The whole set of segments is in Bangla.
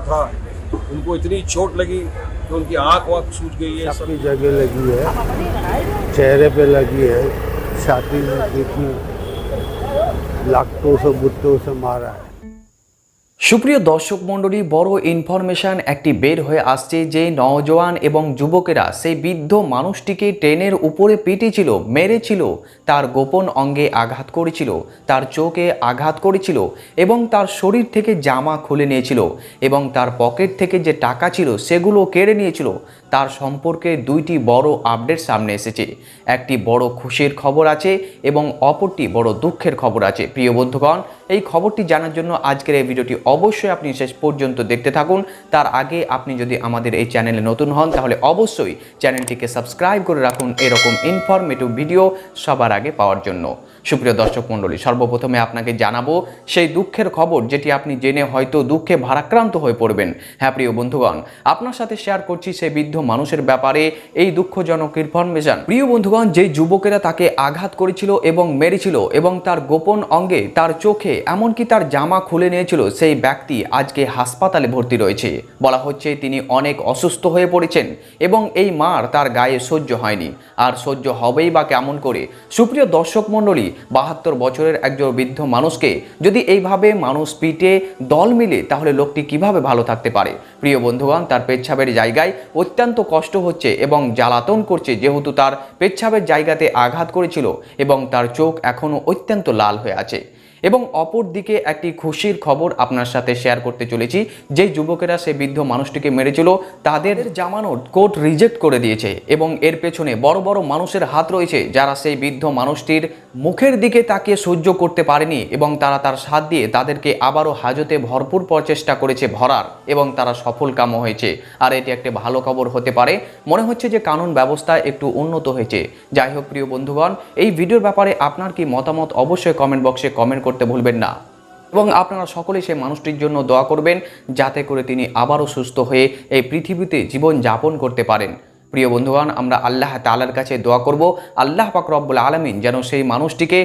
था। उनको इतनी चोट लगी कि उनकी आँख वाख सूज गई है सब सबकी जगह लगी है। चेहरे पे लगी है। छाती में देखी लाखों से बुट्टों से मारा है। সুপ্রিয় দর্শক মণ্ডলী, বড় ইনফরমেশন একটি বের হয়ে আসছে যে নওজোয়ান এবং যুবকেরা সেই বৃদ্ধ মানুষটিকে ট্রেনের উপরে পিটেছিল, মেরেছিল, তার গোপন অঙ্গে আঘাত করেছিল, তার চোখে আঘাত করেছিল এবং তার শরীর থেকে জামা খুলে নিয়েছিল এবং তার পকেট থেকে যে টাকা ছিল সেগুলো কেড়ে নিয়েছিল। তার সম্পর্কে দুইটি বড় আপডেট সামনে এসেছে। একটি বড় খুশির খবর আছে এবং অপরটি বড় দুঃখের খবর আছে। প্রিয় বন্ধুগণ, এই খবরটি জানার জন্য আজকের এই ভিডিওটি অবশ্যই আপনি শেষ পর্যন্ত দেখতে থাকুন। তার আগে আপনি যদি আমাদের এই চ্যানেলে নতুন হন, তাহলে অবশ্যই চ্যানেলটিকে সাবস্ক্রাইব করে রাখুন এরকম ইনফরমেটিভ ভিডিও সবার আগে পাওয়ার জন্য। সুপ্রিয় দর্শক মণ্ডলী, সর্বপ্রথমে আপনাকে জানাব সেই দুঃখের খবর যেটি আপনি জেনে হয়তো দুঃখে ভারাক্রান্ত হয়ে পড়বেন। হ্যাঁ প্রিয় বন্ধুগণ, আপনার সাথে শেয়ার করছি সেই বৃদ্ধ মানুষের ব্যাপারে এই দুঃখজনক ইনফরমেশন প্রিয় বন্ধুগণ, যে যুবকেরা তাকে আঘাত করেছিল এবং মেরেছিল এবং তার গোপন অঙ্গে তার চোখে এমনকি তার জামা খুলে নিয়েছিল, সেই ব্যক্তি আজকে হাসপাতালে ভর্তি রয়েছে। বলা হচ্ছে তিনি অনেক অসুস্থ হয়ে পড়েছেন এবং এই মার তার গায়ে সহ্য হয়নি। আর সহ্য হবেই বা কেমন করে? সুপ্রিয় দর্শক মণ্ডলী, বাহাত্তর বছরের একজন বৃদ্ধ মানুষকে যদি এইভাবে মানুষ পিটে দল মিলে, তাহলে লোকটি কীভাবে ভালো থাকতে পারে? প্রিয় বন্ধুগণ, তার পেচ্ছাবের জায়গায় অত্যন্ত কষ্ট হচ্ছে এবং জ্বালাতন করছে যেহেতু তার পেচ্ছাপের জায়গাতে আঘাত করেছিল এবং তার চোখ এখনও অত্যন্ত লাল হয়ে আছে। এবং অপর দিকে একটি খুশির খবর আপনার সাথে শেয়ার করতে চলেছি। যে যুবকেরা সে বৃদ্ধ মানুষটিকে মেরেছিল, তাদের জামানত কোর্ট রিজেক্ট করে দিয়েছে এবং এর পেছনে বড় বড় মানুষের হাত রয়েছে যারা সেই বৃদ্ধ মানুষটির মুখের দিকে তাকিয়ে সহ্য করতে পারেনি এবং তারা তার সাথ দিয়ে তাদেরকে আবারও হাজতে ভরপুর প্রচেষ্টা করেছে ভরার এবং তারা সফল কামও হয়েছে। আর এটি একটি ভালো খবর হতে পারে। মনে হচ্ছে যে কানুন ব্যবস্থা একটু উন্নত হয়েছে। যাই হোক, প্রিয় বন্ধুগণ, এই ভিডিওর ব্যাপারে আপনার কি মতামত অবশ্যই কমেন্ট বক্সে কমেন্ট করতে ভুলবেন না। এবং আপনারা সকলেই সেই মানুষটির জন্য দোয়া করবেন, যাতে করে তিনি আবারও সুস্থ হয়ে এই পৃথিবীতে জীবন যাপন করতে পারেন। প্রিয় বন্ধুগণ, আমরা আল্লাহ তালার কাছে দোয়া করব, আল্লাহ পাক রব্বুল আলমিন যেন সেই মানুষটিকে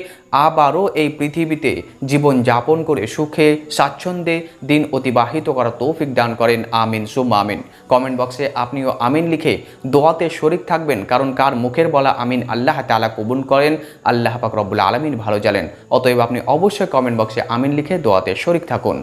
আবারও এই পৃথিবীতে জীবন যাপন করে সুখে, স্বাচ্ছন্দ্যে দিন অতিবাহিত করা তৌফিক দান করেন। আমিন সুম আমিন। কমেন্ট বক্সে আপনিও আমিন লিখে দোয়াতে শরিক থাকবেন, কারণ কার মুখের বলা আমিন আল্লাহ তালা কবুল করেন, আল্লাহ পাক রব্বুল আলমিন ভালো জানেন। অতএব আপনি অবশ্যই কমেন্ট বক্সে আমিন লিখে দোয়াতে শরিক থাকুন।